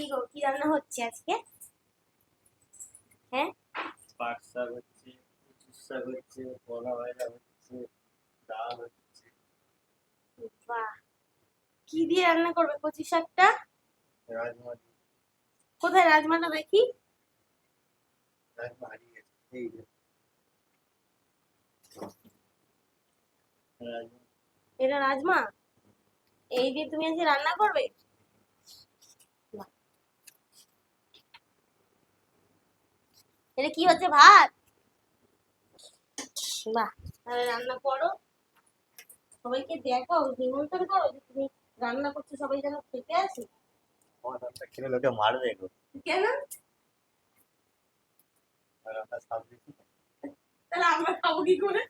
কি গো কি রান্না হচ্ছে আজকে? হ্যাঁ? পাট শাক হচ্ছে কচুর শাক হচ্ছে কলা ভাজা হচ্ছে ডাল হচ্ছে। বাহ! কি দিয়ে রান্না করবে কচি শাকটা? রাজমা কোথায় রাজমাটা দেখি? রাজমা হারিয়ে গেছে এই যে। এটা রাজমা? এই দিয়ে তুমি আজকে রান্না করবে? এটা কি হচ্ছে ভাত? বাহ। রান্না করো। সবাইকে দেখাও নিমন্ত্রণ করো যে তুমি রান্না করছ সবাই যেন খেতে আসে। খেলে লোকে মারবে কেন? তাহলে আমরা খাব কি করে?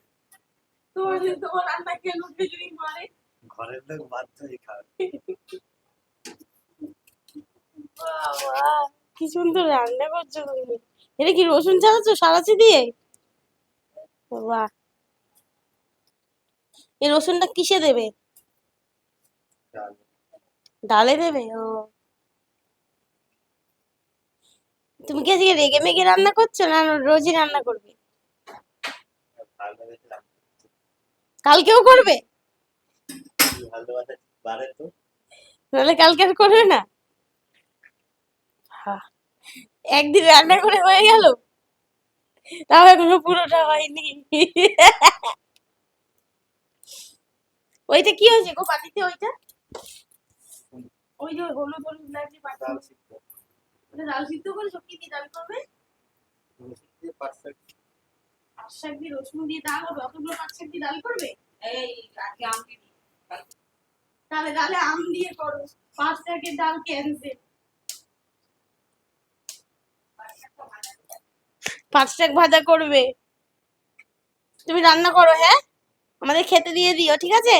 তোমার যদি তোমার রান্না খেয়ে লোকে যদি মারে। ঘরের লোক বাধ্য খাবে। বাবা কি সুন্দর রান্না করছ তুমি। এটা কি রসুন চালাচ্ছো সারাচি দিয়ে? বাহ এই রসুনটা কিসে দেবে? ডালে দেবে? ও। তুমি কি আজকে রেগে মেগে রান্না করছ না রোজই রান্না করবে। কালকেও করবে? কি ভালো বাদে বাড়ে তো নাহলে কালকে আর করবে না? হা, একদিন রান্না করে হয়ে গেল? তাও এখনও পুরোটা হয়নি। ওইটা কি হয়েছে গো পাটিতে ওইটা? ওই যে হলুদ হলুদ লাগছে সিদ্ধ। ওটা ডাল সিদ্ধ করে দিয়ে ডাল করবে? দিয়ে শাক। দিয়ে রসুন দিয়ে ডাল হবে অতগুলো শাক দিয়ে ডাল করবে? এই আম দিবি। তাহলে ডালে আম দিয়ে করো। শাকের ডাল ক্যান্সেল। শাক ভাজা করবে। তুমি রান্না করো হ্যাঁ? আমাদের খেতে দিয়ে দিও ঠিক আছে?